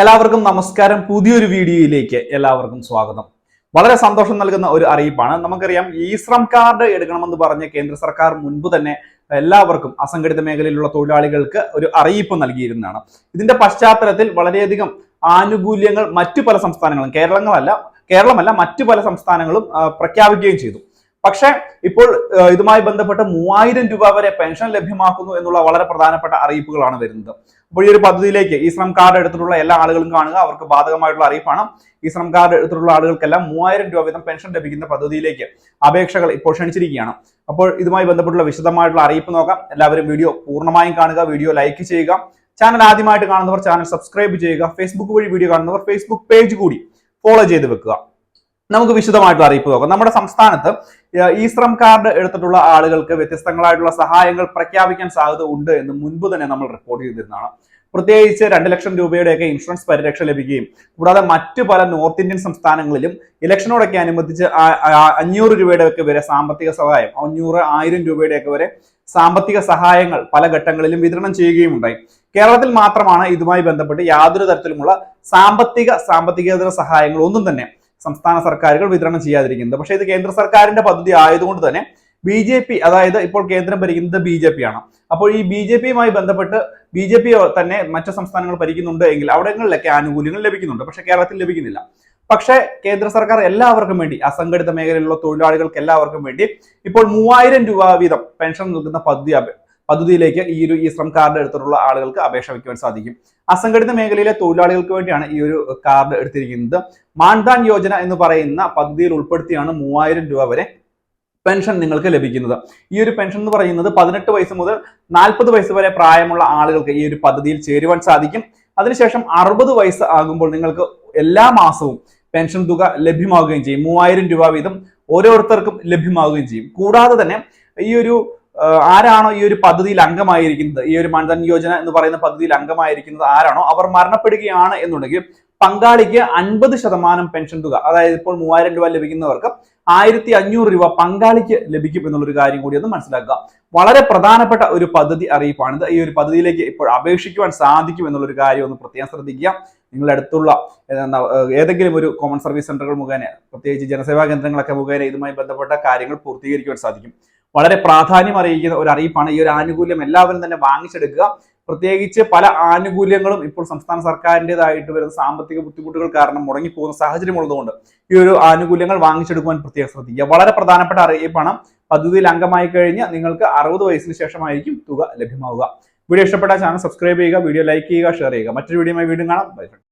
എല്ലാവർക്കും നമസ്കാരം. പുതിയൊരു വീഡിയോയിലേക്ക് എല്ലാവർക്കും സ്വാഗതം. വളരെ സന്തോഷം നൽകുന്ന ഒരു അറിയിപ്പാണ്. നമുക്കറിയാം ഈ ശ്രം കാർഡ് എടുക്കണമെന്ന് പറഞ്ഞ് കേന്ദ്ര സർക്കാർ മുൻപ് തന്നെ എല്ലാവർക്കും അസംഘടിത മേഖലയിലുള്ള തൊഴിലാളികൾക്ക് ഒരു അറിയിപ്പ് നൽകിയിരുന്നതാണ്. ഇതിന്റെ പശ്ചാത്തലത്തിൽ വളരെയധികം ആനുകൂല്യങ്ങൾ മറ്റു പല സംസ്ഥാനങ്ങളും കേരളങ്ങളല്ല കേരളമല്ല മറ്റു പല സംസ്ഥാനങ്ങളും പ്രഖ്യാപിക്കുകയും ചെയ്തു. പക്ഷേ ഇപ്പോൾ ഇതുമായി ബന്ധപ്പെട്ട് മൂവായിരം രൂപ വരെ പെൻഷൻ ലഭ്യമാക്കുന്നു എന്നുള്ള വളരെ പ്രധാനപ്പെട്ട അറിയിപ്പുകളാണ് വരുന്നത്. അപ്പോൾ ഈ ഒരു പദ്ധതിയിലേക്ക് ഈ ശ്രം കാർഡ് എടുത്തിട്ടുള്ള എല്ലാ ആളുകളും കാണുക അവർക്ക് ബാധകമായിട്ടുള്ള അറിയിപ്പാണ്. ഈ ശ്രം കാർഡ് എടുത്തിട്ടുള്ള ആളുകൾക്കെല്ലാം മൂവായിരം രൂപ വീതം പെൻഷൻ ലഭിക്കുന്ന പദ്ധതിയിലേക്ക് അപേക്ഷകൾ ഇപ്പോൾ ക്ഷണിച്ചിരിക്കുകയാണ്. അപ്പോൾ ഇതുമായി ബന്ധപ്പെട്ടുള്ള വിശദമായിട്ടുള്ള അറിയിപ്പ് നോക്കാം. എല്ലാവരും വീഡിയോ പൂർണമായും കാണുക വീഡിയോ ലൈക്ക് ചെയ്യുക. ചാനൽ ആദ്യമായിട്ട് കാണുന്നവർ ചാനൽ സബ്സ്ക്രൈബ് ചെയ്യുക. ഫേസ്ബുക്ക് വഴി വീഡിയോ കാണുന്നവർ ഫേസ്ബുക്ക് പേജ് കൂടി ഫോളോ ചെയ്ത് വെക്കുക. നമുക്ക് വിശദമായിട്ടുള്ള അറിയിപ്പ് നോക്കാം. നമ്മുടെ സംസ്ഥാനത്ത് ഈ ശ്രം കാർഡ് എടുത്തിട്ടുള്ള ആളുകൾക്ക് വ്യത്യസ്തങ്ങളായിട്ടുള്ള സഹായങ്ങൾ പ്രഖ്യാപിക്കാൻ സാധ്യത ഉണ്ട് എന്ന് മുൻപ് തന്നെ നമ്മൾ റിപ്പോർട്ട് ചെയ്തിരുന്നതാണ്. പ്രത്യേകിച്ച് രണ്ട് ലക്ഷം രൂപയുടെയൊക്കെ ഇൻഷുറൻസ് പരിരക്ഷ ലഭിക്കുകയും കൂടാതെ മറ്റു പല നോർത്ത് ഇന്ത്യൻ സംസ്ഥാനങ്ങളിലും ഇലക്ഷനോടൊക്കെ അനുബന്ധിച്ച് അഞ്ഞൂറ് രൂപയുടെ ഒക്കെ വരെ സാമ്പത്തിക സഹായം അഞ്ഞൂറ് ആയിരം രൂപയുടെ ഒക്കെ വരെ സാമ്പത്തിക സഹായങ്ങൾ പല ഘട്ടങ്ങളിലും വിതരണം ചെയ്യുകയും ഉണ്ടായി കേരളത്തിൽ മാത്രമാണ് ഇതുമായി ബന്ധപ്പെട്ട് യാതൊരു തരത്തിലുമുള്ള സാമ്പത്തിക സാമ്പത്തികേതര സഹായങ്ങൾ ഒന്നും തന്നെ സംസ്ഥാന സർക്കാരുകൾ വിതരണം ചെയ്യാതിരിക്കുന്നത്. പക്ഷേ ഇത് കേന്ദ്ര സർക്കാരിന്റെ പദ്ധതി ആയതുകൊണ്ട് തന്നെ ബി ജെ പി അതായത് ഇപ്പോൾ കേന്ദ്രം ഭരിക്കുന്നത് ബി ജെ പി ആണ്. അപ്പോൾ ഈ ബി ജെ പിയുമായി ബന്ധപ്പെട്ട് ബി ജെ പി തന്നെ മറ്റു സംസ്ഥാനങ്ങൾ ഭരിക്കുന്നുണ്ട് എങ്കിൽ അവിടങ്ങളിലൊക്കെ ആനുകൂല്യങ്ങൾ ലഭിക്കുന്നുണ്ട്. പക്ഷേ കേരളത്തിൽ ലഭിക്കുന്നില്ല. പക്ഷേ കേന്ദ്ര സർക്കാർ എല്ലാവർക്കും വേണ്ടി അസംഘടിത മേഖലയിലുള്ള തൊഴിലാളികൾക്ക് എല്ലാവർക്കും വേണ്ടി ഇപ്പോൾ മൂവായിരം രൂപ വീതം പെൻഷൻ നൽകുന്ന പദ്ധതി പദ്ധതിയിലേക്ക് ഈ ഒരു ഈ ശ്രം കാർഡ് എടുത്തിട്ടുള്ള ആളുകൾക്ക് അപേക്ഷ വയ്ക്കുവാൻ സാധിക്കും. അസംഘടിത മേഖലയിലെ തൊഴിലാളികൾക്ക് വേണ്ടിയാണ് ഈ ഒരു കാർഡ് എടുത്തിരിക്കുന്നത്. മാൻധാൻ യോജന എന്ന് പറയുന്ന പദ്ധതിയിൽ ഉൾപ്പെടുത്തിയാണ് മൂവായിരം രൂപ വരെ പെൻഷൻ നിങ്ങൾക്ക് ലഭിക്കുന്നത്. ഈ ഒരു പെൻഷൻ എന്ന് പറയുന്നത് പതിനെട്ട് വയസ്സ് മുതൽ നാൽപ്പത് വയസ്സ് വരെ പ്രായമുള്ള ആളുകൾക്ക് ഈ ഒരു പദ്ധതിയിൽ ചേരുവാൻ സാധിക്കും. അതിനുശേഷം അറുപത് വയസ്സ് ആകുമ്പോൾ നിങ്ങൾക്ക് എല്ലാ മാസവും പെൻഷൻ തുക ലഭ്യമാവുകയും ചെയ്യും. മൂവായിരം രൂപ വീതം ഓരോരുത്തർക്കും ലഭ്യമാവുകയും ചെയ്യും. കൂടാതെ തന്നെ ഈ ഒരു ആരാണോ ഈ ഒരു പദ്ധതിയിൽ അംഗമായിരിക്കുന്നത്? ഈ ഒരു മൺധൻ യോജന എന്ന് പറയുന്ന പദ്ധതിയിൽ അംഗമായിരിക്കുന്നത് ആരാണോ? അവർ മരണപ്പെടുകയാണ് എന്നുണ്ടെങ്കിൽ പങ്കാളിക്ക് അൻപത് ശതമാനം പെൻഷൻ തുക അതായത് ഇപ്പോൾ മൂവായിരം രൂപ ലഭിക്കുന്നവർക്ക് ആയിരത്തി അഞ്ഞൂറ് രൂപ പങ്കാളിക്ക് ലഭിക്കും എന്നുള്ളൊരു കാര്യം കൂടി ഒന്ന് മനസ്സിലാക്കുക. വളരെ പ്രധാനപ്പെട്ട ഒരു പദ്ധതി അറിയിപ്പാണിത്. ഈ ഒരു പദ്ധതിയിലേക്ക് ഇപ്പോൾ അപേക്ഷിക്കുവാൻ സാധിക്കും എന്നുള്ളൊരു കാര്യം ഒന്ന് പ്രത്യേകം ശ്രദ്ധിക്കുക. നിങ്ങളുടെ അടുത്തുള്ള ഏതെങ്കിലും ഒരു കോമൺ സർവീസ് സെന്ററുകൾ മുഖേന പ്രത്യേകിച്ച് ജനസേവാ കേന്ദ്രങ്ങളൊക്കെ മുഖേന ഇതുമായി ബന്ധപ്പെട്ട കാര്യങ്ങൾ പൂർത്തീകരിക്കുവാൻ സാധിക്കും. വളരെ പ്രാധാന്യം അറിയിക്കുന്ന ഒരു അറിയിപ്പാണ്. ഈ ഒരു ആനുകൂല്യം എല്ലാവരും തന്നെ വാങ്ങിച്ചെടുക്കുക. പ്രത്യേകിച്ച് പല ആനുകൂല്യങ്ങളും ഇപ്പോൾ സംസ്ഥാന സർക്കാരിന്റെതായിട്ട് വരുന്ന സാമ്പത്തിക ബുദ്ധിമുട്ടുകൾ കാരണം മുടങ്ങിപ്പോകുന്ന സാഹചര്യം ഉള്ളതുകൊണ്ട് ഈ ഒരു ആനുകൂല്യങ്ങൾ വാങ്ങിച്ചെടുക്കുവാൻ പ്രത്യേകം ശ്രദ്ധിക്കുക. വളരെ പ്രധാനപ്പെട്ട അറിയിപ്പാണ്. പദ്ധതിയിൽ അംഗമായി കഴിഞ്ഞ് നിങ്ങൾക്ക് അറുപത് വയസ്സിന് ശേഷമായിരിക്കും തുക ലഭ്യമാവുക. വീഡിയോ ഇഷ്ടപ്പെട്ട ചാനൽ സബ്സ്ക്രൈബ് ചെയ്യുക വീഡിയോ ലൈക്ക് ചെയ്യുക ഷെയർ ചെയ്യുക. മറ്റൊരു വീഡിയോയുമായി വീണ്ടും കാണാം. ബൈ